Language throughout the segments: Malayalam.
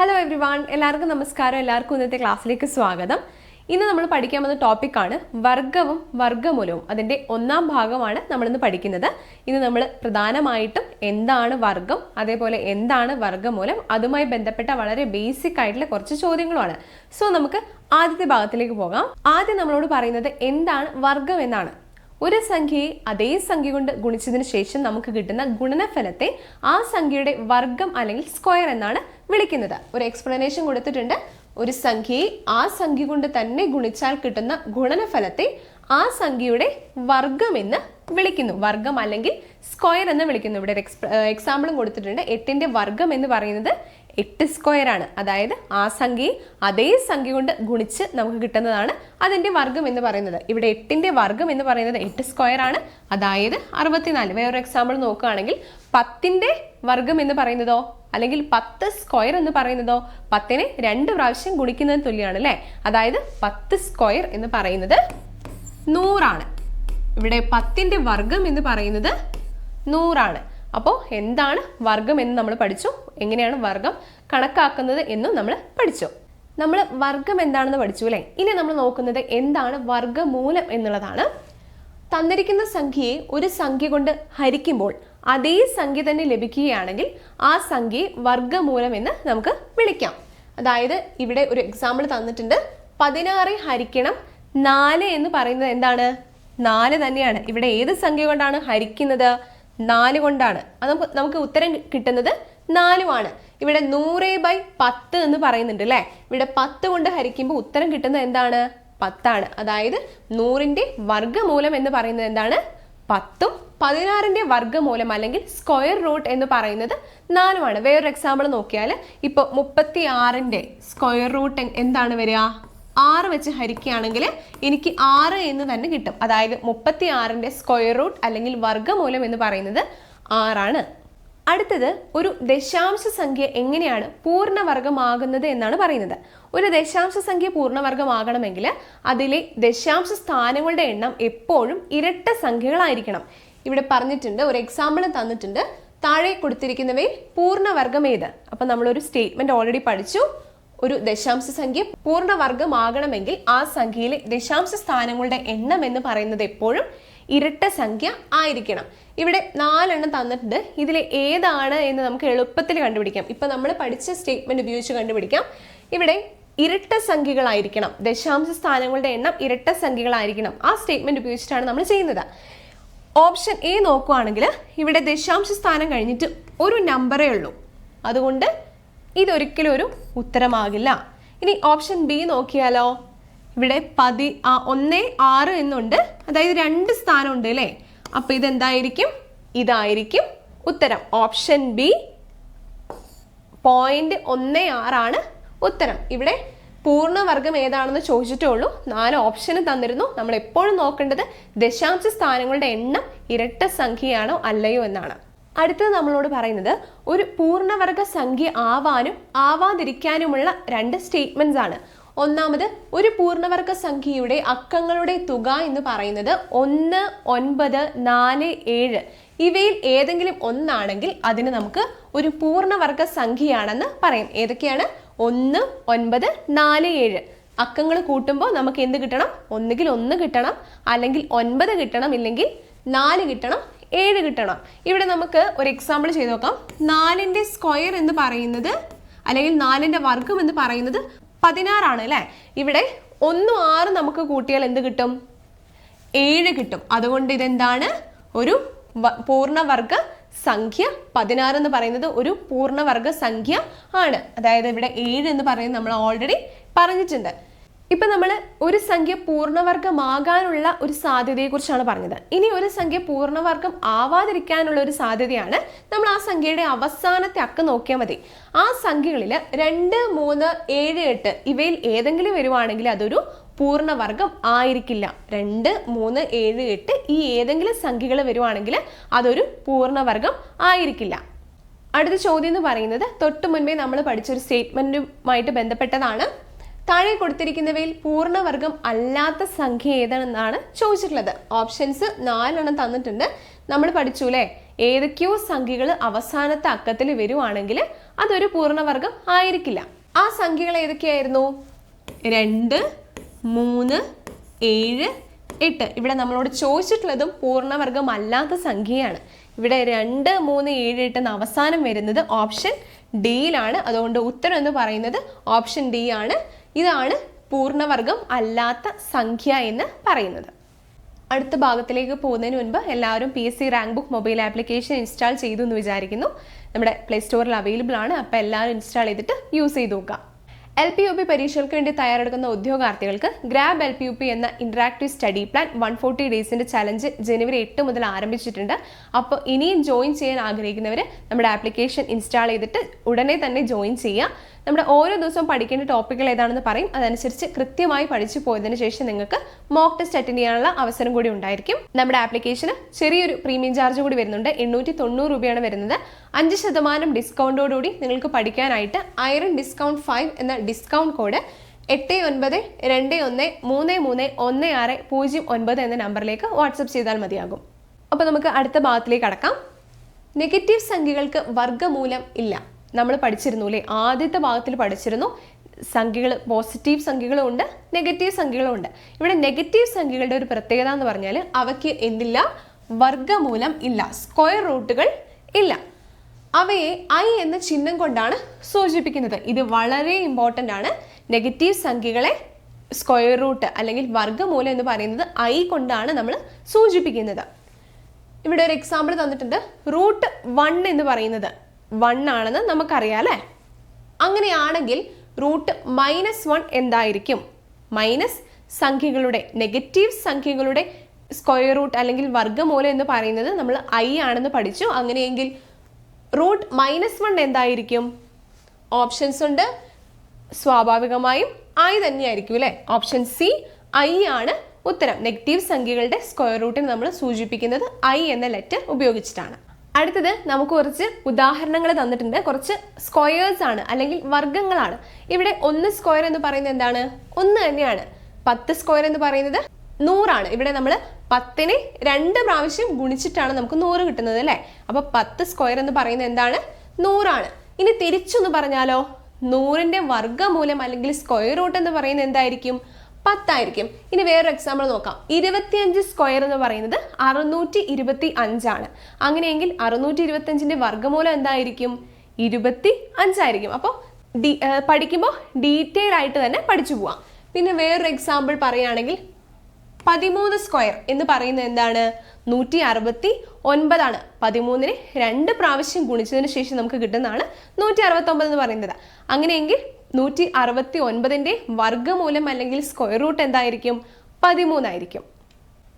ഹലോ എവ്രി വൺ എല്ലാവർക്കും നമസ്കാരം. എല്ലാവർക്കും ഇന്നത്തെ ക്ലാസ്സിലേക്ക് സ്വാഗതം. ഇന്ന് നമ്മൾ പഠിക്കാൻ വന്ന ടോപ്പിക്കാണ് വർഗവും വർഗമൂലവും. അതിന്റെ ഒന്നാം ഭാഗമാണ് നമ്മൾ ഇന്ന് പഠിക്കുന്നത്. ഇന്ന് നമ്മൾ പ്രധാനമായിട്ടും എന്താണ് വർഗം അതേപോലെ എന്താണ് വർഗമൂലം അതുമായി ബന്ധപ്പെട്ട വളരെ ബേസിക് ആയിട്ടുള്ള കുറച്ച് ചോദ്യങ്ങളുമാണ്. സോ നമുക്ക് ആദ്യത്തെ ഭാഗത്തിലേക്ക് പോകാം. ആദ്യം നമ്മളോട് പറയുന്നത് എന്താണ് വർഗം എന്നാണ്. ഒരു സംഖ്യയെ അതേ സംഖ്യ കൊണ്ട് ഗുണിച്ചതിന് ശേഷം നമുക്ക് കിട്ടുന്ന ഗുണനഫലത്തെ ആ സംഖ്യയുടെ വർഗം അല്ലെങ്കിൽ സ്ക്വയർ എന്നാണ് വിളിക്കുന്നത്. ഒരു എക്സ്പ്ലനേഷൻ കൊടുത്തിട്ടുണ്ട്. ഒരു സംഖ്യയെ ആ സംഖ്യ കൊണ്ട് തന്നെ ഗുണിച്ചാൽ കിട്ടുന്ന ഗുണനഫലത്തെ ആ സംഖ്യയുടെ വർഗം എന്ന് വിളിക്കുന്നു. വർഗം അല്ലെങ്കിൽ സ്ക്വയർ എന്ന് വിളിക്കുന്നു. ഇവിടെ എക്സാമ്പിളും കൊടുത്തിട്ടുണ്ട്. എട്ടിന്റെ വർഗം എന്ന് പറയുന്നത് എട്ട് സ്ക്വയർ ആണ്. അതായത് ആ സംഖ്യയെ അതേ സംഖ്യ കൊണ്ട് ഗുണിച്ച് നമുക്ക് കിട്ടുന്നതാണ് അതിന്റെ വർഗം എന്ന് പറയുന്നത്. ഇവിടെ എട്ടിന്റെ വർഗം എന്ന് പറയുന്നത് എട്ട് സ്ക്വയർ ആണ്. അതായത് അറുപത്തിനാല്. വേറൊരു എക്സാമ്പിൾ നോക്കുകയാണെങ്കിൽ പത്തിന്റെ വർഗം എന്ന് പറയുന്നതോ അല്ലെങ്കിൽ പത്ത് സ്ക്വയർ എന്ന് പറയുന്നതോ പത്തിനെ രണ്ട് പ്രാവശ്യം ഗുണിക്കുന്നതിന് തുല്യമാണ് അല്ലേ? അതായത് പത്ത് സ്ക്വയർ എന്ന് പറയുന്നത് നൂറാണ്. ഇവിടെ പത്തിന്റെ വർഗം എന്ന് പറയുന്നത് നൂറാണ്. അപ്പോൾ എന്താണ് വർഗം എന്ന് നമ്മൾ പഠിച്ചു? എങ്ങനെയാണ് വർഗം കണക്കാക്കുന്നത് എന്നും നമ്മൾ പഠിച്ചു. നമ്മൾ വർഗം എന്താണെന്ന് പഠിച്ചു അല്ലേ? ഇനി നമ്മൾ നോക്കുന്നത് എന്താണ് വർഗമൂലം എന്നുള്ളതാണ്. തന്നിരിക്കുന്ന സംഖ്യയെ ഒരു സംഖ്യ കൊണ്ട് ഹരിക്കുമ്പോൾ അതേ സംഖ്യ തന്നെ ലഭിക്കുകയാണെങ്കിൽ ആ സംഖ്യയെ വർഗമൂലം എന്ന് നമുക്ക് വിളിക്കാം. അതായത് ഇവിടെ ഒരു എക്സാമ്പിൾ തന്നിട്ടുണ്ട്. പതിനാറ് ഹരിക്കണം നാല് എന്ന് പറയുന്നത് എന്താണ്? നാല് തന്നെയാണ്. ഇവിടെ ഏത് സംഖ്യ കൊണ്ടാണ് ഹരിക്കുന്നത്? നാല് കൊണ്ടാണ്. അത് നമുക്ക് ഉത്തരം കിട്ടുന്നത് നാലുമാണ്. ഇവിടെ നൂറ് ബൈ പത്ത് എന്ന് പറയുന്നുണ്ട് അല്ലേ ഇവിടെ പത്ത് കൊണ്ട് ഹരിക്കുമ്പോൾ ഉത്തരം കിട്ടുന്നത് എന്താണ്? പത്താണ്. അതായത് നൂറിന്റെ വർഗമൂലം എന്ന് പറയുന്നത് എന്താണ്? പത്തും പതിനാറിന്റെ വർഗമൂലം അല്ലെങ്കിൽ സ്ക്വയർ റൂട്ട് എന്ന് പറയുന്നത് നാലുമാണ്. വേറൊരു എക്സാമ്പിൾ നോക്കിയാൽ ഇപ്പോൾ മുപ്പത്തി ആറിന്റെ സ്ക്വയർ റൂട്ട് എന്താണ് വരിക? ആറ് വെച്ച് ഹരിക്കുകയാണെങ്കിൽ എനിക്ക് ആറ് എന്ന് തന്നെ കിട്ടും. അതായത് മുപ്പത്തി ആറിന്റെ സ്ക്വയർ റൂട്ട് അല്ലെങ്കിൽ വർഗമൂലം എന്ന് പറയുന്നത് ആറാണ്. അടുത്തത് ഒരു ദശാംശ സംഖ്യ എങ്ങനെയാണ് പൂർണവർഗമാകുന്നത് എന്നാണ് പറയുന്നത്. ഒരു ദശാംശ സംഖ്യ പൂർണവർഗമാകണമെങ്കിൽ അതിലെ ദശാംശ സ്ഥാനങ്ങളുടെ എണ്ണം എപ്പോഴും ഇരട്ട സംഖ്യകളായിരിക്കണം. ഇവിടെ പറഞ്ഞിട്ടുണ്ട് ഒരു എക്സാമ്പിൾ തന്നിട്ടുണ്ട് താഴെ കൊടുത്തിരിക്കുന്നവയിൽ പൂർണവർഗം ഏത്? അപ്പം നമ്മളൊരു സ്റ്റേറ്റ്മെന്റ് ഓൾറെഡി പഠിച്ചു. ഒരു ദശാംശ സംഖ്യ പൂർണവർഗമാകണമെങ്കിൽ ആ സംഖ്യയിലെ ദശാംശ സ്ഥാനങ്ങളുടെ എണ്ണം എന്ന് പറയുന്നത് എപ്പോഴും ഇരട്ട സംഖ്യ ആയിരിക്കണം. ഇവിടെ നാലെണ്ണം തന്നിട്ടുണ്ട്. ഇതിൽ ഏതാണ് എന്ന് നമുക്ക് എളുപ്പത്തിൽ കണ്ടുപിടിക്കാം. ഇപ്പൊ നമ്മൾ പഠിച്ച സ്റ്റേറ്റ്മെന്റ് ഉപയോഗിച്ച് കണ്ടുപിടിക്കാം. ഇവിടെ ഇരട്ട സംഖ്യകളായിരിക്കണം. ദശാംശ സ്ഥാനങ്ങളുടെ എണ്ണം ഇരട്ട സംഖ്യകളായിരിക്കണം. ആ സ്റ്റേറ്റ്മെന്റ് ഉപയോഗിച്ചിട്ടാണ് നമ്മൾ ചെയ്യുന്നത്. ഓപ്ഷൻ എ നോക്കുവാണെങ്കിൽ ഇവിടെ ദശാംശ സ്ഥാനം കഴിഞ്ഞിട്ട് ഒരു നമ്പറേ ഉള്ളൂ. അതുകൊണ്ട് ഇതൊരിക്കലും ഒരു ഉത്തരമാകില്ല. ഇനി ഓപ്ഷൻ ബി നോക്കിയാലോ? ഇവിടെ പതി ഒന്ന് ആറ് എന്നുണ്ട്. അതായത് രണ്ട് സ്ഥാനം ഉണ്ട് അല്ലേ? അപ്പൊ ഇതെന്തായിരിക്കും? ഇതായിരിക്കും ഉത്തരം. ഓപ്ഷൻ ബി പോയിന്റ് ഒന്ന് ആറാണ് ഉത്തരം. ഇവിടെ പൂർണവർഗം ഏതാണെന്ന് ചോദിച്ചിട്ടേ ഉള്ളൂ നാല് ഓപ്ഷന് തന്നിരുന്നു. നമ്മൾ എപ്പോഴും നോക്കേണ്ടത് ദശാംശ സ്ഥാനങ്ങളുടെ എണ്ണം ഇരട്ട സംഖ്യയാണോ അല്ലയോ എന്നാണ്. അടുത്തത് നമ്മളോട് പറയുന്നത് ഒരു പൂർണവർഗ സംഖ്യ ആവാനും ആവാതിരിക്കാനുമുള്ള രണ്ട് സ്റ്റേറ്റ്മെന്റ്സ് ആണ്. ഒന്നാമത് ഒരു പൂർണവർഗ സംഖ്യയുടെ അക്കങ്ങളുടെ തുക എന്ന് പറയുന്നത് ഒന്ന് ഒൻപത് നാല് ഏഴ്. ഇവയിൽ ഏതെങ്കിലും ഒന്നാണെങ്കിൽ അതിന് നമുക്ക് ഒരു പൂർണവർഗ സംഖ്യയാണെന്ന് പറയും. ഏതൊക്കെയാണ്? ഒന്ന് ഒൻപത് നാല് ഏഴ്. അക്കങ്ങൾ കൂട്ടുമ്പോൾ നമുക്ക് എന്ത് കിട്ടണം? ഒന്നുകിൽ ഒന്ന് കിട്ടണം അല്ലെങ്കിൽ ഒൻപത് കിട്ടണം ഇല്ലെങ്കിൽ നാല് കിട്ടണം ഏഴ് കിട്ടണം. ഇവിടെ നമുക്ക് ഒരു എക്സാമ്പിൾ ചെയ്ത് നോക്കാം. നാലിന്റെ സ്ക്വയർ എന്ന് പറയുന്നത് അല്ലെങ്കിൽ നാലിന്റെ വർഗം എന്ന് പറയുന്നത് പതിനാറാണ് അല്ലേ? ഇവിടെ ഒന്നും ആറ് നമുക്ക് കൂട്ടിയാൽ എന്ത് കിട്ടും? ഏഴ് കിട്ടും. അതുകൊണ്ട് ഇതെന്താണ്? ഒരു പൂർണവർഗ സംഖ്യ പതിനാറ് എന്ന് പറയുന്നത് ഒരു പൂർണവർഗ സംഖ്യ ആണ്. അതായത് ഇവിടെ ഏഴ് എന്ന് പറയുന്നത് നമ്മൾ ഓൾറെഡി പറഞ്ഞിട്ടുണ്ട്. ഇപ്പൊ നമ്മൾ ഒരു സംഖ്യ പൂർണവർഗമാകാനുള്ള ഒരു സാധ്യതയെക്കുറിച്ചാണ് പറഞ്ഞത്. ഇനി ഒരു സംഖ്യ പൂർണവർഗം ആവാതിരിക്കാനുള്ള ഒരു സാധ്യതയാണ് നമ്മൾ ആ സംഖ്യയുടെ അവസാനത്തെ അക്ക നോക്കിയാൽ മതി. ആ സംഖ്യകളിൽ രണ്ട് മൂന്ന് ഏഴ് എട്ട് ഇവയിൽ ഏതെങ്കിലും വരുവാണെങ്കിൽ അതൊരു പൂർണവർഗം ആയിരിക്കില്ല. രണ്ട് മൂന്ന് ഏഴ് എട്ട് ഈ ഏതെങ്കിലും സംഖ്യകൾ വരുവാണെങ്കിൽ അതൊരു പൂർണവർഗം ആയിരിക്കില്ല. അടുത്ത ചോദ്യം എന്ന് പറയുന്നത് തൊട്ടു മുൻപേ നമ്മൾ പഠിച്ചൊരു സ്റ്റേറ്റ്മെന്റുമായിട്ട് ബന്ധപ്പെട്ടതാണ്. താഴെ കൊടുത്തിരിക്കുന്നവയിൽ പൂർണവർഗം അല്ലാത്ത സംഖ്യ ഏതാണെന്നാണ് ചോദിച്ചിട്ടുള്ളത്. ഓപ്ഷൻസ് നാലെണ്ണം തന്നിട്ടുണ്ട്. നമ്മൾ പഠിച്ചു അല്ലേ ഏതൊക്കെയോ സംഖ്യകൾ അവസാനത്തെ അക്കത്തിൽ വരുവാണെങ്കിൽ അതൊരു പൂർണവർഗം ആയിരിക്കില്ല. ആ സംഖ്യകൾ ഏതൊക്കെയായിരുന്നു? രണ്ട് മൂന്ന് ഏഴ് എട്ട്. ഇവിടെ നമ്മളോട് ചോദിച്ചിട്ടുള്ളതും പൂർണവർഗം അല്ലാത്ത സംഖ്യയാണ്. ഇവിടെ രണ്ട് മൂന്ന് ഏഴ് എട്ട് എന്ന് അവസാനം വരുന്നത് ഓപ്ഷൻ ഡിയിലാണ് അതുകൊണ്ട് ഉത്തരം എന്ന് പറയുന്നത് ഓപ്ഷൻ ഡി ആണ്. ഇതാണ് പൂർണവർഗം അല്ലാത്ത സംഖ്യ എന്ന് പറയുന്നത്. അടുത്ത ഭാഗത്തിലേക്ക് പോകുന്നതിന് മുൻപ് എല്ലാവരും P S C rank book mobile application install ചെയ്തു എന്ന് വിചാരിക്കുന്നു. നമ്മുടെ പ്ലേ സ്റ്റോറിൽ അവൈലബിൾ ആണ്. അപ്പോൾ എല്ലാവരും ഇൻസ്റ്റാൾ ചെയ്തിട്ട് യൂസ് ചെയ്ത് നോക്കുക. എൽ പി യു പി പരീക്ഷകൾക്ക് വേണ്ടി തയ്യാറെടുക്കുന്ന ഉദ്യോഗാർത്ഥികൾക്ക് grab L P U P എന്ന interactive study plan one forty ഡേയ്സിന്റെ challenge ജനുവരി എട്ട് മുതൽ ആരംഭിച്ചിട്ടുണ്ട്. അപ്പോൾ ഇനിയും ജോയിൻ ചെയ്യാൻ ആഗ്രഹിക്കുന്നവർ നമ്മുടെ ആപ്ലിക്കേഷൻ ഇൻസ്റ്റാൾ ചെയ്തിട്ട് ഉടനെ തന്നെ ജോയിൻ ചെയ്യുക. നമ്മുടെ ഓരോ ദിവസവും പഠിക്കേണ്ട ടോപ്പിക്കുകൾ ഏതാണെന്ന് പറയും. അതനുസരിച്ച് കൃത്യമായി പഠിച്ചു പോയതിനു ശേഷം നിങ്ങൾക്ക് മോക്ക് ടെസ്റ്റ് അറ്റൻഡ് ചെയ്യാനുള്ള അവസരം കൂടി ഉണ്ടായിരിക്കും. നമ്മുടെ ആപ്ലിക്കേഷന് ചെറിയൊരു പ്രീമിയം ചാർജ് കൂടി വരുന്നുണ്ട്. എണ്ണൂറ്റി തൊണ്ണൂറ് രൂപയാണ് വരുന്നത്. അഞ്ച് ശതമാനം ഡിസ്കൗണ്ടോടുകൂടി നിങ്ങൾക്ക് പഠിക്കാനായിട്ട് ഐറൺ ഡിസ്കൗണ്ട് ഫൈവ് എന്ന ഡിസ്കൗണ്ട് കോഡ് എട്ട് ഒൻപത് രണ്ട് ഒന്ന് മൂന്ന് മൂന്ന് ഒന്ന് ആറ് പൂജ്യം ഒൻപത് എന്ന നമ്പറിലേക്ക് വാട്സപ്പ് ചെയ്താൽ മതിയാകും. അപ്പോൾ നമുക്ക് അടുത്ത ഭാഗത്തിലേക്ക് കടക്കാം. നെഗറ്റീവ് സംഖ്യകൾക്ക് വർഗമൂലം ഇല്ല. നമ്മൾ പഠിച്ചിരുന്നു അല്ലേ? ആദ്യത്തെ ഭാഗത്തിൽ പഠിച്ചിരുന്നു സംഖ്യകൾ പോസിറ്റീവ് സംഖ്യകളും ഉണ്ട് നെഗറ്റീവ് സംഖ്യകളും ഉണ്ട്. ഇവിടെ നെഗറ്റീവ് സംഖ്യകളുടെ ഒരു പ്രത്യേകത എന്ന് പറഞ്ഞാൽ അവയ്ക്ക് എന്തില്ല? വർഗമൂലം ഇല്ല സ്ക്വയർ റൂട്ടുകൾ ഇല്ല. അവയെ ഐ എന്ന ചിഹ്നം കൊണ്ടാണ് സൂചിപ്പിക്കുന്നത്. ഇത് വളരെ ഇമ്പോർട്ടന്റ് ആണ്. നെഗറ്റീവ് സംഖ്യകളെ സ്ക്വയർ റൂട്ട് അല്ലെങ്കിൽ വർഗമൂലം എന്ന് പറയുന്നത് ഐ കൊണ്ടാണ് നമ്മൾ സൂചിപ്പിക്കുന്നത്. ഇവിടെ ഒരു എക്സാമ്പിൾ തന്നിട്ടുണ്ട്. റൂട്ട് വൺ എന്ന് പറയുന്നത്. വൺ ആണെന്ന് നമുക്കറിയാം അല്ലേ? അങ്ങനെയാണെങ്കിൽ റൂട്ട് മൈനസ് വൺ എന്തായിരിക്കും? മൈനസ് സംഖ്യകളുടെ നെഗറ്റീവ് സംഖ്യകളുടെ സ്ക്വയർ റൂട്ട് അല്ലെങ്കിൽ വർഗമൂലം എന്ന് പറയുന്നത് നമ്മൾ ഐ ആണെന്ന് പഠിച്ചു. അങ്ങനെയെങ്കിൽ റൂട്ട് മൈനസ് വൺ എന്തായിരിക്കും? ഓപ്ഷൻസ് ഉണ്ട്. സ്വാഭാവികമായും ഐ തന്നെയായിരിക്കും അല്ലേ? ഓപ്ഷൻ സി ഐ ആണ് ഉത്തരം. നെഗറ്റീവ് സംഖ്യകളുടെ സ്ക്വയർ റൂട്ടിന് നമ്മൾ സൂചിപ്പിക്കുന്നത് ഐ എന്ന ലെറ്റർ ഉപയോഗിച്ചിട്ടാണ്. അടുത്തത് നമുക്ക് കുറച്ച് ഉദാഹരണങ്ങൾ തന്നിട്ടുണ്ട്. കുറച്ച് സ്ക്വയേഴ്സ് ആണ് അല്ലെങ്കിൽ വർഗങ്ങളാണ് ഇവിടെ ഒന്ന് സ്ക്വയർ എന്ന് പറയുന്നത് എന്താണ്? ഒന്ന് തന്നെയാണ്. പത്ത് സ്ക്വയർ എന്ന് പറയുന്നത് നൂറാണ്. ഇവിടെ നമ്മൾ പത്തിനെ രണ്ട് പ്രാവശ്യം ഗുണിച്ചിട്ടാണ് നമുക്ക് നൂറ് കിട്ടുന്നത് അല്ലേ? അപ്പൊ പത്ത് സ്ക്വയർ എന്ന് പറയുന്നത് എന്താണ്? നൂറാണ്. ഇനി തിരിച്ചൊന്ന് പറഞ്ഞാലോ? നൂറിന്റെ വർഗമൂലം അല്ലെങ്കിൽ സ്ക്വയർ റൂട്ട് എന്ന് പറയുന്നത് എന്തായിരിക്കും? പത്തായിരിക്കും. ഇനി വേറൊരു എക്സാമ്പിൾ നോക്കാം. ഇരുപത്തിയഞ്ച് സ്ക്വയർ എന്ന് പറയുന്നത് അറുന്നൂറ്റി ഇരുപത്തി അഞ്ചാണ് അങ്ങനെയെങ്കിൽ അറുന്നൂറ്റി ഇരുപത്തി അഞ്ചിന്റെ വർഗമൂലം എന്തായിരിക്കും? ഇരുപത്തി അഞ്ചായിരിക്കും അപ്പോൾ ഡി പഠിക്കുമ്പോൾ ഡീറ്റെയിൽ ആയിട്ട് തന്നെ പഠിച്ചു പോവാം. പിന്നെ വേറൊരു എക്സാമ്പിൾ പറയുകയാണെങ്കിൽ പതിമൂന്ന് സ്ക്വയർ എന്ന് പറയുന്നത് എന്താണ്? നൂറ്റി അറുപത്തി ഒൻപതാണ് പതിമൂന്നിന് രണ്ട് പ്രാവശ്യം ഗുണിച്ചതിന് ശേഷം നമുക്ക് കിട്ടുന്നതാണ് നൂറ്റി അറുപത്തി ഒമ്പത് എന്ന് പറയുന്നത്. അങ്ങനെയെങ്കിൽ നൂറ്റി അറുപത്തി ഒൻപതിന്റെ വർഗമൂലം അല്ലെങ്കിൽ സ്ക്വയർ റൂട്ട് എന്തായിരിക്കും? പതിമൂന്നായിരിക്കും.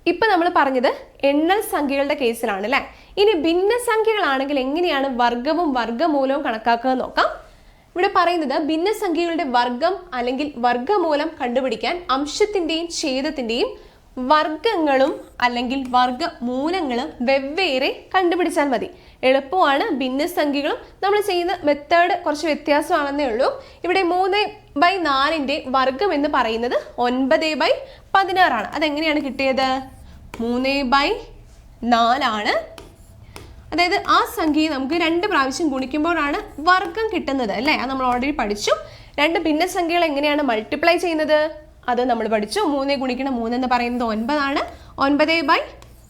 ഇപ്പൊ നമ്മൾ പറഞ്ഞത് എണ്ണൽ സംഖ്യകളുടെ കേസിലാണ് അല്ലേ? ഇനി ഭിന്ന സംഖ്യകളാണെങ്കിൽ എങ്ങനെയാണ് വർഗവും വർഗമൂലവും കണക്കാക്കുക നോക്കാം. ഇവിടെ പറയുന്നത് ഭിന്നസംഖ്യകളുടെ വർഗം അല്ലെങ്കിൽ വർഗമൂലം കണ്ടുപിടിക്കാൻ അംശത്തിന്റെയും ഛേദത്തിന്റെയും വർഗങ്ങളും അല്ലെങ്കിൽ വർഗ മൂലങ്ങളും വെവ്വേറെ കണ്ടുപിടിച്ചാൽ മതി. എളുപ്പമാണ് ഭിന്നസംഖ്യകളും നമ്മൾ ചെയ്യുന്ന മെത്തേഡ് കുറച്ച് വ്യത്യാസമാണെന്നേ ഉള്ളൂ. ഇവിടെ മൂന്ന് ബൈ നാലിന്റെ വർഗം എന്ന് പറയുന്നത് ഒൻപത് ബൈ പതിനാറാണ്. അതെങ്ങനെയാണ് കിട്ടിയത്? മൂന്ന് ബൈ നാലാണ്. അതായത് ആ സംഖ്യയെ നമുക്ക് രണ്ട് പ്രാവശ്യം ഗുണിക്കുമ്പോഴാണ് വർഗം കിട്ടുന്നത് അല്ലേ? അത് നമ്മൾ ഓൾറെഡി പഠിച്ചു. രണ്ട് ഭിന്നസംഖ്യകൾ എങ്ങനെയാണ് മൾട്ടിപ്ലൈ ചെയ്യുന്നത്? അത് നമ്മൾ പഠിച്ചു. മൂന്നേ ഗുണിക്കണം മൂന്ന് എന്ന് പറയുന്നത് ഒൻപതാണ്. ഒൻപത് ബൈ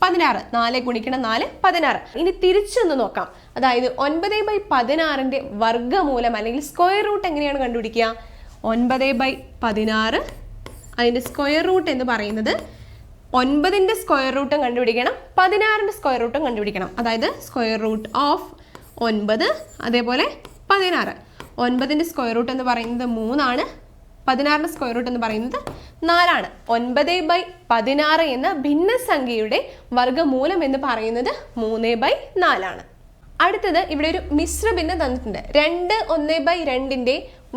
പതിനാറ്. നാല് ഗുണിക്കണം നാല് പതിനാറ്. ഇനി തിരിച്ചൊന്ന് നോക്കാം. അതായത് ഒൻപത് ബൈ പതിനാറിന്റെ വർഗമൂലം അല്ലെങ്കിൽ സ്ക്വയർ റൂട്ട് എങ്ങനെയാണ് കണ്ടുപിടിക്കുക? ഒൻപത് ബൈ പതിനാറ്. അതിന്റെ സ്ക്വയർ റൂട്ട് എന്ന് പറയുന്നത് ഒൻപതിന്റെ സ്ക്വയർ റൂട്ടും കണ്ടുപിടിക്കണം. പതിനാറിന്റെ സ്ക്വയർ റൂട്ടും കണ്ടുപിടിക്കണം. അതായത് സ്ക്വയർ റൂട്ട് ഓഫ് ഒൻപത് അതേപോലെ പതിനാറ്. ഒൻപതിന്റെ സ്ക്വയർ റൂട്ട് എന്ന് പറയുന്നത് മൂന്നാണ്. പതിനാറിന്റെ സ്ക്വയർ റൂട്ട് എന്ന് പറയുന്നത് നാലാണ്. ഒൻപത് ബൈ പതിനാറ് എന്ന ഭിന്നസംഖ്യയുടെ വർഗമൂലം എന്ന് പറയുന്നത് മൂന്ന് ബൈ നാലാണ്. അടുത്തത് ഇവിടെ ഒരു മിശ്രഭിന്നം തന്നിട്ടുണ്ട്. രണ്ട് ഒന്ന് ബൈ രണ്ടിന്റെ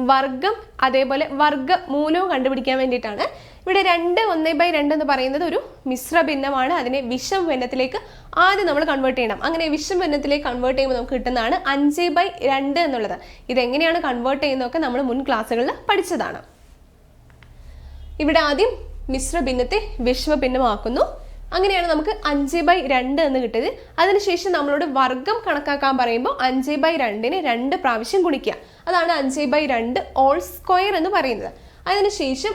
വർഗം അതേപോലെ വർഗ മൂലവും കണ്ടുപിടിക്കാൻ വേണ്ടിയിട്ടാണ്. ഇവിടെ രണ്ട് ഒന്ന് ബൈ രണ്ട് എന്ന് പറയുന്നത് ഒരു മിശ്രഭിന്നമാണ്. അതിനെ വിഷം ഭിന്നത്തിലേക്ക് ആദ്യം നമ്മൾ കൺവേർട്ട് ചെയ്യണം. അങ്ങനെ വിഷം ഭിന്നത്തിലേക്ക് കൺവേർട്ട് ചെയ്യുമ്പോൾ നമുക്ക് കിട്ടുന്നതാണ് അഞ്ച് ബൈ രണ്ട് എന്നുള്ളത്. ഇതെങ്ങനെയാണ് കൺവേർട്ട് ചെയ്യുന്നതൊക്കെ നമ്മൾ മുൻ ക്ലാസ്സുകളിൽ പഠിച്ചതാണ്. ഇവിടെ ആദ്യം മിശ്ര ഭിന്നത്തെ മിശ്രഭിന്നത്തെ വിശ്വഭിന്നമാക്കുന്നു അങ്ങനെയാണ് നമുക്ക് അഞ്ച് ബൈ രണ്ട് എന്ന് കിട്ടിയത്. അതിനുശേഷം നമ്മളോട് വർഗം കണക്കാക്കാൻ പറയുമ്പോൾ അഞ്ച് ബൈ രണ്ടിനെ രണ്ട് പ്രാവശ്യം ഗുണിക്കുക. അതാണ് അഞ്ച് ബൈ രണ്ട് ഓൾ സ്ക്വയർ എന്ന് പറയുന്നത്. അതിനുശേഷം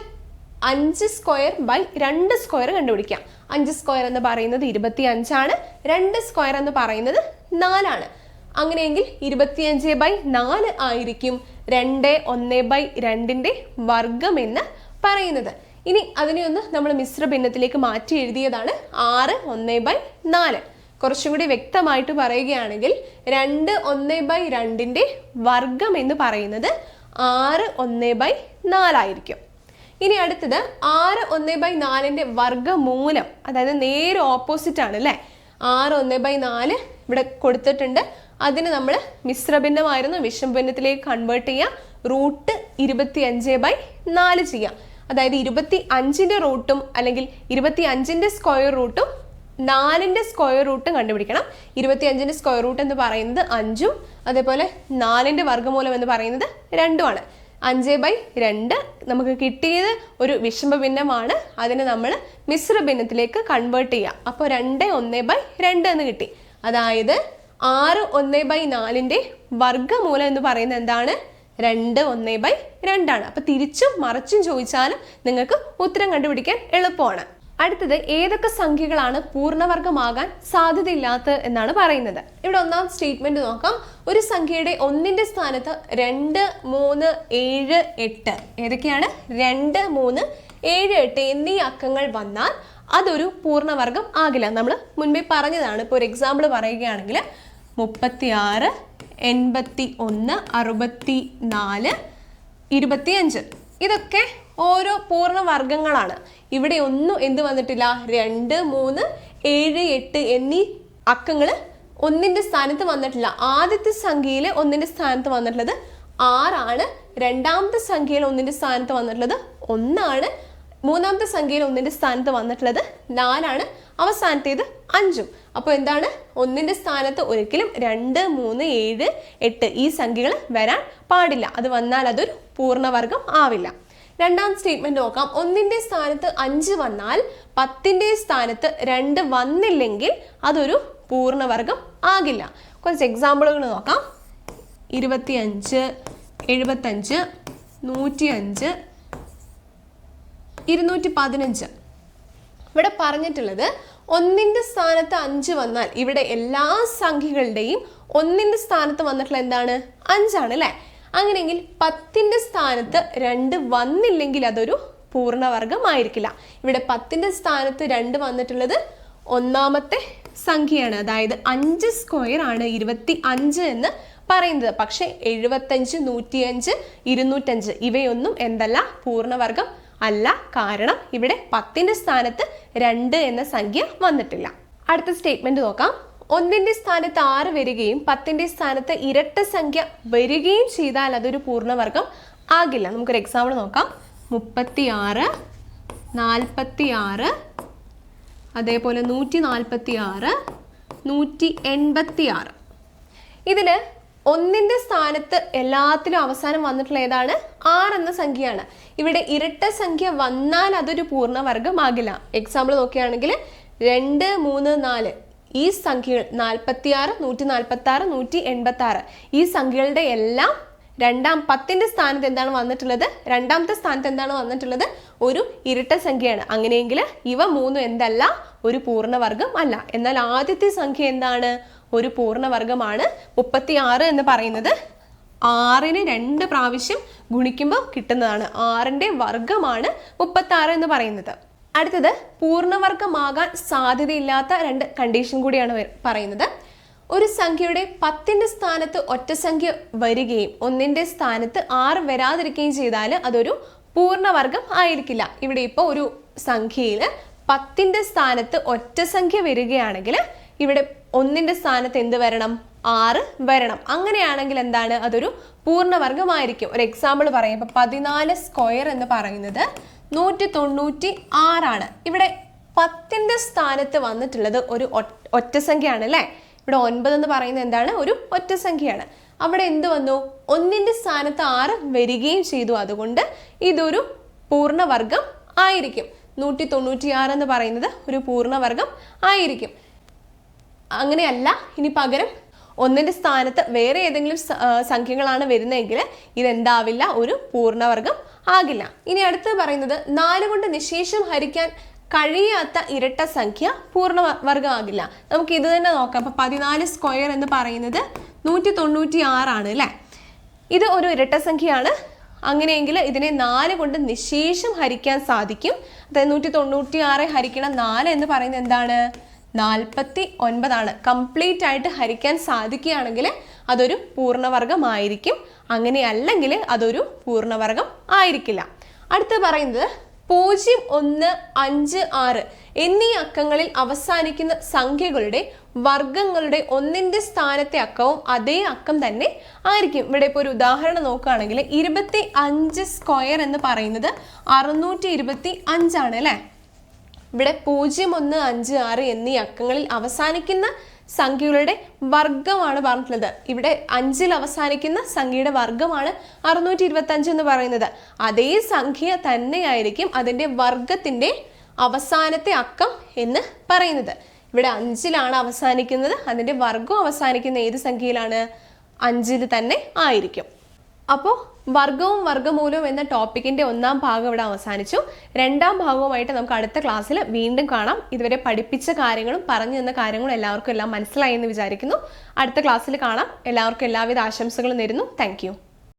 അഞ്ച് സ്ക്വയർ ബൈ രണ്ട് സ്ക്വയർ കണ്ടുപിടിക്കാം. അഞ്ച് സ്ക്വയർ എന്ന് പറയുന്നത് ഇരുപത്തി അഞ്ചാണ് രണ്ട് സ്ക്വയർ എന്ന് പറയുന്നത് നാലാണ് അങ്ങനെയെങ്കിൽ ഇരുപത്തിയഞ്ച് ബൈ നാല് ആയിരിക്കും. രണ്ട് ഒന്ന് ബൈ രണ്ടിന്റെ വർഗം എന്ന് പറയുന്നത്. ഇനി അതിനെ ഒന്ന് നമ്മൾ മിശ്ര ഭിന്നത്തിലേക്ക് മാറ്റി എഴുതിയതാണ് ആറ് ഒന്ന് ബൈ നാല്. കുറച്ചും കൂടി വ്യക്തമായിട്ട് പറയുകയാണെങ്കിൽ രണ്ട് ഒന്ന് ബൈ രണ്ടിന്റെ വർഗം എന്ന് പറയുന്നത് ആറ് ഒന്ന് ബൈ നാലായിരിക്കും. ഇനി അടുത്തത് ആറ് ഒന്ന് ബൈ നാലിന്റെ വർഗമൂലം അതായത് നേരെ ഓപ്പോസിറ്റ് ആണ് അല്ലേ? ആറ് ഒന്ന് ബൈ നാല് ഇവിടെ കൊടുത്തിട്ടുണ്ട്. അതിന് നമ്മൾ മിശ്രഭിന്നമായിരുന്നു വിഷമഭിന്നത്തിലേക്ക് കൺവേർട്ട് ചെയ്യുക റൂട്ട് ഇരുപത്തി അഞ്ച് ബൈ നാല് ചെയ്യാം. അതായത് ഇരുപത്തി അഞ്ചിന്റെ റൂട്ടും അല്ലെങ്കിൽ ഇരുപത്തി അഞ്ചിന്റെ സ്ക്വയർ റൂട്ടും നാലിന്റെ സ്ക്വയർ റൂട്ടും കണ്ടുപിടിക്കണം. ഇരുപത്തി അഞ്ചിന്റെ സ്ക്വയർ റൂട്ട് എന്ന് പറയുന്നത് അഞ്ചും അതേപോലെ നാലിന്റെ വർഗമൂലം എന്ന് പറയുന്നത് രണ്ടുമാണ്. അഞ്ച് ബൈ രണ്ട് നമുക്ക് കിട്ടിയത് ഒരു വിഷമ ഭിന്നമാണ്. അതിനെ നമ്മൾ മിശ്ര ഭിന്നത്തിലേക്ക് കൺവേർട്ട് ചെയ്യുക അപ്പോൾ രണ്ട് ഒന്ന് ബൈ രണ്ട് എന്ന് കിട്ടി. അതായത് ആറ് ഒന്ന് ബൈ നാലിന്റെ വർഗമൂലം എന്ന് പറയുന്നത് എന്താണ്? രണ്ട് ഒന്ന് ബൈ രണ്ടാണ്. അപ്പൊ തിരിച്ചും മറിച്ചും ചോദിച്ചാലും നിങ്ങൾക്ക് ഉത്തരം കണ്ടുപിടിക്കാൻ എളുപ്പമാണ്. അടുത്തത് ഏതൊക്കെ സംഖ്യകളാണ് പൂർണവർഗമാകാൻ സാധ്യതയില്ലാത്ത എന്നാണ് പറയുന്നത്. ഇവിടെ ഒന്നാം സ്റ്റേറ്റ്മെന്റ് നോക്കാം. ഒരു സംഖ്യയുടെ ഒന്നിന്റെ സ്ഥാനത്ത് രണ്ട് മൂന്ന് ഏഴ് എട്ട്. ഏതൊക്കെയാണ്? രണ്ട് മൂന്ന് ഏഴ് എട്ട് എന്നീ അക്കങ്ങൾ വന്നാൽ അതൊരു പൂർണവർഗം ആകില്ല. നമ്മൾ മുൻപേ പറഞ്ഞതാണ്. ഇപ്പോൾ ഒരു എക്സാമ്പിൾ പറയുകയാണെങ്കിൽ മുപ്പത്തി ആറ് എൺപത്തി ഒന്ന് അറുപത്തി നാല് ഇരുപത്തിയഞ്ച്. ഇതൊക്കെ ഓരോ പൂർണ പൂർണവർഗങ്ങളാണ് ഇവിടെ ഒന്നും എന്ത് വന്നിട്ടില്ല? രണ്ട് മൂന്ന് ഏഴ് എട്ട് എന്നീ അക്കങ്ങൾ ഒന്നിന്റെ സ്ഥാനത്ത് വന്നിട്ടില്ല. ആദ്യത്തെ സംഖ്യയിൽ ഒന്നിന്റെ സ്ഥാനത്ത് വന്നിട്ടുള്ളത് ആറാണ്. രണ്ടാമത്തെ സംഖ്യയിൽ ഒന്നിന്റെ സ്ഥാനത്ത് വന്നിട്ടുള്ളത് ഒന്നാണ്. മൂന്നാമത്തെ സംഖ്യയിൽ ഒന്നിന്റെ സ്ഥാനത്ത് വന്നിട്ടുള്ളത് നാലാണ്. അവസാനത്തേത് അഞ്ചും. അപ്പോൾ എന്താണ്? ഒന്നിന്റെ സ്ഥാനത്ത് ഒരിക്കലും രണ്ട് മൂന്ന് ഏഴ് എട്ട് ഈ സംഖ്യകൾ വരാൻ പാടില്ല. അത് വന്നാൽ അതൊരു പൂർണവർഗം ആവില്ല. രണ്ടാം സ്റ്റേറ്റ്മെന്റ് നോക്കാം. ഒന്നിന്റെ സ്ഥാനത്ത് അഞ്ച് വന്നാൽ പത്തിന്റെ സ്ഥാനത്ത് രണ്ട് വന്നില്ലെങ്കിൽ അതൊരു പൂർണവർഗം ആകില്ല. കുറച്ച് എക്സാമ്പിളുകൾ നോക്കാം. ഇരുപത്തിയഞ്ച് എഴുപത്തഞ്ച് നൂറ്റിയഞ്ച് ഇരുന്നൂറ്റി പതിനഞ്ച് ഇവിടെ പറഞ്ഞിട്ടുള്ളത് ഒന്നിന്റെ സ്ഥാനത്ത് അഞ്ച് വന്നാൽ ഇവിടെ എല്ലാ സംഖ്യകളുടെയും ഒന്നിന്റെ സ്ഥാനത്ത് വന്നിട്ടുള്ള എന്താണ്? അഞ്ചാണ് അല്ലേ? അങ്ങനെയെങ്കിൽ പത്തിന്റെ സ്ഥാനത്ത് രണ്ട് വന്നില്ലെങ്കിൽ അതൊരു പൂർണവർഗമായിരിക്കില്ല ഇവിടെ പത്തിന്റെ സ്ഥാനത്ത് രണ്ട് വന്നിട്ടുള്ളത് ഒന്നാമത്തെ സംഖ്യയാണ്. അതായത് അഞ്ച് സ്ക്വയർ ആണ് ഇരുപത്തി അഞ്ച് എന്ന് പറയുന്നത്. പക്ഷേ എഴുപത്തഞ്ച് നൂറ്റിയഞ്ച് ഇരുന്നൂറ്റഞ്ച് ഇവയൊന്നും എന്തല്ല പൂർണവർഗം അല്ല കാരണം ഇവിടെ പത്തിന്റെ സ്ഥാനത്ത് രണ്ട് എന്ന സംഖ്യ വന്നിട്ടില്ല. അടുത്ത സ്റ്റേറ്റ്മെന്റ് നോക്കാം. ഒന്നിന്റെ സ്ഥാനത്ത് ആറ് വരികയും പത്തിന്റെ സ്ഥാനത്ത് ഇരട്ട സംഖ്യ വരികയും ചെയ്താൽ അതൊരു പൂർണവർഗം ആകില്ല. നമുക്കൊരു എക്സാമ്പിൾ നോക്കാം. മുപ്പത്തി ആറ് നാൽപ്പത്തി ആറ് അതേപോലെ നൂറ്റി നാൽപ്പത്തി ആറ് നൂറ്റി എൺപത്തി ആറ് ഇതിൽ ഒന്നിന്റെ സ്ഥാനത്ത് എല്ലാത്തിലും അവസാനം വന്നിട്ടുള്ള ഏതാണ്? ആറ് എന്ന സംഖ്യയാണ്. ഇവിടെ ഇരട്ട സംഖ്യ വന്നാൽ അതൊരു പൂർണവർഗമാകില്ല എക്സാമ്പിൾ നോക്കുകയാണെങ്കിൽ രണ്ട് മൂന്ന് നാല്. ഈ സംഖ്യകൾ നാൽപ്പത്തി ആറ് നൂറ്റി നാൽപ്പത്തി ആറ് നൂറ്റി എൺപത്തി ആറ് ഈ സംഖ്യകളുടെ എല്ലാം രണ്ടാം പത്തിന്റെ സ്ഥാനത്ത് എന്താണ് വന്നിട്ടുള്ളത്? രണ്ടാമത്തെ സ്ഥാനത്ത് എന്താണ് വന്നിട്ടുള്ളത്? ഒരു ഇരട്ട സംഖ്യയാണ്. അങ്ങനെയെങ്കിൽ ഇവ മൂന്നും എന്തല്ല? ഒരു പൂർണവർഗം അല്ല. എന്നാൽ ആദ്യത്തെ സംഖ്യ എന്താണ്? ഒരു പൂർണവർഗമാണ് മുപ്പത്തി ആറ് എന്ന് പറയുന്നത്. ആറിന് രണ്ട് പ്രാവശ്യം ഗുണിക്കുമ്പോൾ കിട്ടുന്നതാണ്. ആറിന്റെ വർഗമാണ് മുപ്പത്തി ആറ് എന്ന് പറയുന്നത്. അടുത്തത് പൂർണവർഗമാകാൻ സാധ്യതയില്ലാത്ത രണ്ട് കണ്ടീഷൻ കൂടിയാണ് പറയുന്നത്. ഒരു സംഖ്യയുടെ പത്തിന്റെ സ്ഥാനത്ത് ഒറ്റ സംഖ്യ വരികയും ഒന്നിന്റെ സ്ഥാനത്ത് ആറ് വരാതിരിക്കുകയും ചെയ്താൽ അതൊരു പൂർണവർഗം ആയിരിക്കില്ല. ഇവിടെ ഇപ്പോൾ ഒരു സംഖ്യയിൽ പത്തിന്റെ സ്ഥാനത്ത് ഒറ്റ സംഖ്യ വരികയാണെങ്കിൽ ഇവിടെ ഒന്നിന്റെ സ്ഥാനത്ത് എന്ത് വരണം? ആറ് വരണം. അങ്ങനെയാണെങ്കിൽ എന്താണ്? അതൊരു പൂർണവർഗമായിരിക്കും ഒരു എക്സാമ്പിൾ പറയാം. ഇപ്പം പതിനാല് സ്ക്വയർ എന്ന് പറയുന്നത് നൂറ്റി തൊണ്ണൂറ്റി ആറാണ് ഇവിടെ പത്തിന്റെ സ്ഥാനത്ത് വന്നിട്ടുള്ളത് ഒരു ഒറ്റ സംഖ്യയാണ് അല്ലേ? ഇവിടെ ഒൻപത് എന്ന് പറയുന്നത് എന്താണ്? ഒരു ഒറ്റ സംഖ്യയാണ് അവിടെ എന്ത് വന്നു? ഒന്നിന്റെ സ്ഥാനത്ത് ആറ് വരികയും ചെയ്തു. അതുകൊണ്ട് ഇതൊരു പൂർണവർഗം ആയിരിക്കും. നൂറ്റി തൊണ്ണൂറ്റിയാറ് എന്ന് പറയുന്നത് ഒരു പൂർണവർഗം ആയിരിക്കും. അങ്ങനെയല്ല ഇനി പകരം ഒന്നിന്റെ സ്ഥാനത്ത് വേറെ ഏതെങ്കിലും സംഖ്യകളാണ് വരുന്നതെങ്കിൽ ഇതെന്താവില്ല ഒരു പൂർണവർഗം ആകില്ല. ഇനി അടുത്ത് പറയുന്നത് നാല് കൊണ്ട് നിശേഷം ഹരിക്കാൻ കഴിയാത്ത ഇരട്ട സംഖ്യ പൂർണ വർഗമാകില്ല നമുക്ക് ഇത് തന്നെ നോക്കാം. അപ്പൊ പതിനാല് സ്ക്വയർ എന്ന് പറയുന്നത് നൂറ്റി തൊണ്ണൂറ്റി ആറാണ് അല്ലേ? ഇത് ഒരു ഇരട്ട സംഖ്യയാണ്. അങ്ങനെയെങ്കിൽ ഇതിനെ നാല് കൊണ്ട് നിശേഷം ഹരിക്കാൻ സാധിക്കും. അതായത് നൂറ്റി തൊണ്ണൂറ്റി ആറ് ഹരിക്കണം നാല് എന്ന് പറയുന്നത് എന്താണ്? നാൽപ്പത്തി ഒൻപതാണ് കംപ്ലീറ്റ് ആയിട്ട് ഹരിക്കാൻ സാധിക്കുകയാണെങ്കിൽ അതൊരു പൂർണവർഗമായിരിക്കും. അങ്ങനെയല്ലെങ്കിൽ അതൊരു പൂർണവർഗം ആയിരിക്കില്ല. അടുത്ത് പറയുന്നത് പൂജ്യം ഒന്ന് അഞ്ച് ആറ് എന്നീ അക്കങ്ങളിൽ അവസാനിക്കുന്ന സംഖ്യകളുടെ വർഗങ്ങളുടെ ഒന്നിന്റെ സ്ഥാനത്തെ അക്കവും അതേ അക്കം തന്നെ ആയിരിക്കും. ഇവിടെ ഇപ്പോൾ ഒരു ഉദാഹരണം നോക്കുകയാണെങ്കിൽ ഇരുപത്തി അഞ്ച് സ്ക്വയർ എന്ന് പറയുന്നത് അറുന്നൂറ്റി ഇരുപത്തി അഞ്ചാണ് അല്ലേ? ഇവിടെ പൂജ്യം ഒന്ന് അഞ്ച് ആറ് എന്നീ അക്കങ്ങളിൽ അവസാനിക്കുന്ന സംഖ്യകളുടെ വർഗമാണ് പറഞ്ഞിട്ടുള്ളത്. ഇവിടെ അഞ്ചിൽ അവസാനിക്കുന്ന സംഖ്യയുടെ വർഗമാണ് അറുന്നൂറ്റി ഇരുപത്തി അഞ്ച് എന്ന് പറയുന്നത്. അതേ സംഖ്യ തന്നെയായിരിക്കും അതിന്റെ വർഗത്തിന്റെ അവസാനത്തെ അക്കം എന്ന് പറയുന്നത്. ഇവിടെ അഞ്ചിലാണ് അവസാനിക്കുന്നത്. അതിന്റെ വർഗം അവസാനിക്കുന്ന ഏത് സംഖ്യയിലാണ്? അഞ്ചിൽ തന്നെ ആയിരിക്കും. അപ്പോൾ വർഗവും വർഗമൂലവും എന്ന ടോപ്പിക്കിന്റെ ഒന്നാം ഭാഗം ഇവിടെ അവസാനിച്ചു. രണ്ടാം ഭാഗവുമായിട്ട് നമുക്ക് അടുത്ത ക്ലാസ്സിൽ വീണ്ടും കാണാം. ഇതുവരെ പഠിപ്പിച്ച കാര്യങ്ങളും പറഞ്ഞു തന്ന കാര്യങ്ങളും എല്ലാവർക്കും എല്ലാം മനസ്സിലായി എന്ന് വിചാരിക്കുന്നു. അടുത്ത ക്ലാസ്സിൽ കാണാം. എല്ലാവർക്കും എല്ലാവിധ ആശംസകളും നേരുന്നു. താങ്ക്